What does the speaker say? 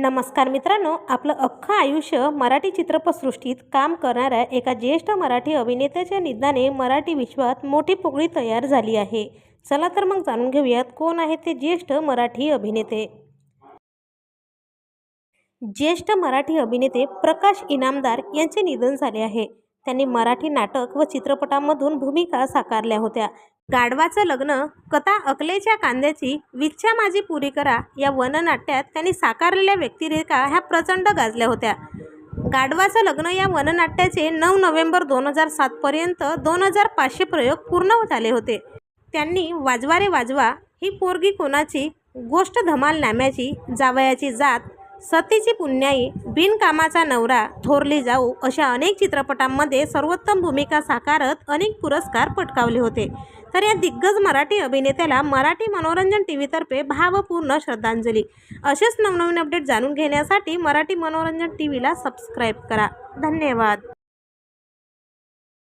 नमस्कार मित्रांनो आपलं अख्खं आयुष्य मराठी चित्रपटसृष्टीत काम करणाऱ्या एका ज्येष्ठ मराठी अभिनेत्याच्या निधनाने मराठी विश्वात मोठी पोकळी तयार झाली आहे. चला तर मग जाणून घेऊयात कोण आहेत ते ज्येष्ठ मराठी अभिनेते. ज्येष्ठ मराठी अभिनेते प्रकाश इनामदार यांचे निधन झाले आहे. त्यांनी मराठी नाटक व चित्रपटांमधून भूमिका साकारल्या होत्या. गाढवाचं लग्न कथा अकलेच्या कांद्याची विच्छा माझी पुरी करा या वननाट्यात त्यांनी साकारलेल्या व्यक्तिरेखा ह्या प्रचंड गाजल्या होत्या. गाढवाचं लग्न या वननाट्याचे नऊ नोव्हेंबर दोन हजार सातपर्यंत दोन हजार पाचशे प्रयोग पूर्ण झाले होते. त्यांनी वाजवा रे वाजवा ही पोरगी कोणाची? गोष्ट धमाल नाम्याची जावयाची जात सतीची पुण्याई बिनकामाचा नवरा थोरली जाऊ अशा अनेक चित्रपटांमध्ये सर्वोत्तम भूमिका साकारत अनेक पुरस्कार पटकावले होते. तर या दिग्गज मराठी अभिनेत्याला मराठी मनोरंजन टी व्हीतर्फे भावपूर्ण श्रद्धांजली. असेच नवनवीन अपडेट जाणून घेण्यासाठी मराठी मनोरंजन टी व्हीला सबस्क्राईब करा. धन्यवाद.